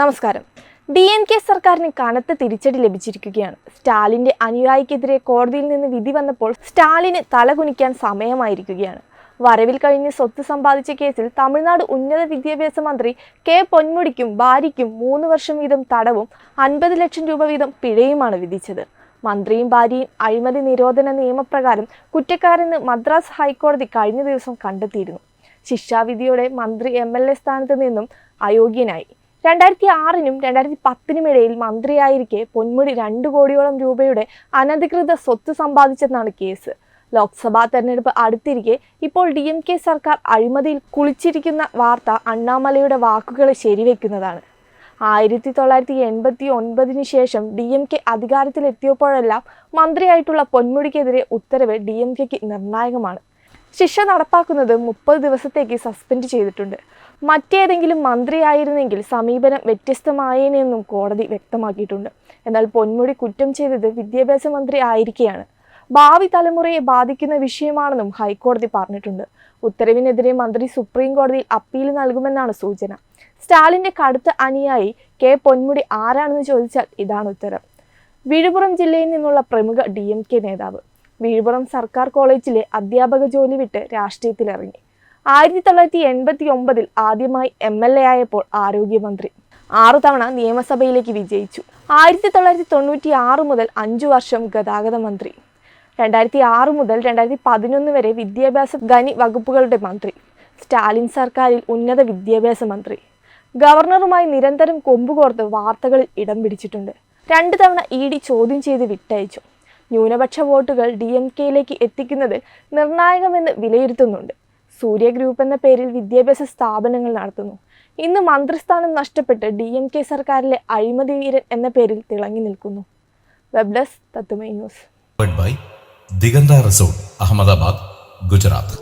നമസ്കാരം. D N K സർക്കാരിന് കനത്ത തിരിച്ചടി ലഭിച്ചിരിക്കുകയാണ്. സ്റ്റാലിന്റെ അനുയായിക്കെതിരെ കോടതിയിൽ നിന്ന് വിധി വന്നപ്പോൾ സ്റ്റാലിന് തലകുനിക്കാൻ സമയമായിരിക്കുകയാണ്. വരവിൽ കഴിഞ്ഞ് സ്വത്ത് സമ്പാദിച്ച കേസിൽ തമിഴ്നാട് ഉന്നത വിദ്യാഭ്യാസ മന്ത്രി കെ പൊന്മുടിക്കും ഭാര്യയ്ക്കും മൂന്ന് വർഷം വീതം തടവും അൻപത് ലക്ഷം രൂപ വീതം പിഴയുമാണ് വിധിച്ചത്. മന്ത്രിയും ഭാര്യയും അഴിമതി നിരോധന നിയമപ്രകാരം കുറ്റക്കാരെന്ന് മദ്രാസ് ഹൈക്കോടതി കഴിഞ്ഞ ദിവസം കണ്ടെത്തിയിരുന്നു. ശിക്ഷാവിധിയോടെ മന്ത്രി എം എൽ എ സ്ഥാനത്ത് നിന്നും അയോഗ്യനായി. രണ്ടായിരത്തി ആറിനും രണ്ടായിരത്തി പത്തിനും ഇടയിൽ മന്ത്രിയായിരിക്കെ പൊന്മുടി രണ്ട് കോടിയോളം രൂപയുടെ അനധികൃത സ്വത്ത് സമ്പാദിച്ചെന്നാണ് കേസ്. ലോക്സഭാ തെരഞ്ഞെടുപ്പ് അടുത്തിരിക്കെ ഇപ്പോൾ ഡി എം കെ സർക്കാർ അഴിമതിയിൽ കുളിച്ചിരിക്കുന്ന വാർത്ത അണ്ണാമലയുടെ വാക്കുകളെ ശരിവെക്കുന്നതാണ്. ആയിരത്തി തൊള്ളായിരത്തി എൺപത്തി ഒൻപതിന് ശേഷം ഡി എം കെ അധികാരത്തിലെത്തിയപ്പോഴെല്ലാം മന്ത്രിയായിട്ടുള്ള പൊന്മുടിക്കെതിരെ ഉത്തരവ് ഡി എം കെക്ക് നിർണായകമാണ്. ശിക്ഷ നടപ്പാക്കുന്നത് മുപ്പത് ദിവസത്തേക്ക് സസ്പെൻഡ് ചെയ്തിട്ടുണ്ട്. മറ്റേതെങ്കിലും മന്ത്രിയായിരുന്നെങ്കിൽ സമീപനം വ്യത്യസ്തമായേനെന്നും കോടതി വ്യക്തമാക്കിയിട്ടുണ്ട്. എന്നാൽ പൊന്മുടി കുറ്റം ചെയ്തത് വിദ്യാഭ്യാസ മന്ത്രി ആയിരിക്കെയാണ്. ഭാവി തലമുറയെ ബാധിക്കുന്ന വിഷയമാണെന്നും ഹൈക്കോടതി പറഞ്ഞിട്ടുണ്ട്. ഉത്തരവിനെതിരെ മന്ത്രി സുപ്രീം കോടതിയിൽ അപ്പീൽ നൽകുമെന്നാണ് സൂചന. സ്റ്റാലിന്റെ കടുത്ത അനിയായി കെ പൊന്മുടി ആരാണെന്ന് ചോദിച്ചാൽ ഇതാണ് ഉത്തരം. വിഴുപുറം ജില്ലയിൽ നിന്നുള്ള പ്രമുഖ ഡി നേതാവ്. വിഴുപുറം സർക്കാർ കോളേജിലെ അധ്യാപക ജോലി വിട്ട് രാഷ്ട്രീയത്തിലിറങ്ങി ആയിരത്തി തൊള്ളായിരത്തി എൺപത്തി ഒമ്പതിൽ ആദ്യമായി എം എൽ എ ആയപ്പോൾ ആരോഗ്യമന്ത്രി. ആറു തവണ നിയമസഭയിലേക്ക് വിജയിച്ചു. ആയിരത്തി തൊള്ളായിരത്തി തൊണ്ണൂറ്റി ആറ് മുതൽ അഞ്ചു വർഷം ഗതാഗത മന്ത്രി. രണ്ടായിരത്തി ആറ് മുതൽ രണ്ടായിരത്തി പതിനൊന്ന് വരെ വിദ്യാഭ്യാസ ഖനി വകുപ്പുകളുടെ മന്ത്രി. സ്റ്റാലിൻ സർക്കാരിൽ ഉന്നത വിദ്യാഭ്യാസ മന്ത്രി. ഗവർണറുമായി നിരന്തരം കൊമ്പുകോർത്ത് വാർത്തകളിൽ ഇടം പിടിച്ചിട്ടുണ്ട്. രണ്ട് തവണ ഇ ഡി ചോദ്യം ചെയ്ത് വിട്ടയച്ചു. ന്യൂനപക്ഷ വോട്ടുകൾ ഡി എം കെയിലേക്ക് എത്തിക്കുന്നതിൽ നിർണായകമെന്ന് വിലയിരുത്തുന്നുണ്ട്. സൂര്യ ഗ്രൂപ്പ് എന്ന പേരിൽ വിദ്യാഭ്യാസ സ്ഥാപനങ്ങൾ നടത്തുന്നു. ഇന്ന് മന്ത്രിസ്ഥാനം നഷ്ടപ്പെട്ട് ഡി എം കെ സർക്കാരിലെ അഴിമതി വീരൻ എന്ന പേരിൽ തിളങ്ങി നിൽക്കുന്നു. വെബ് ഡെസ്ക് തത്തുമൈ ന്യൂസ്. ദിഗന്ത റിസോർട്ട് അഹമ്മദാബാദ് ഗുജറാത്ത്.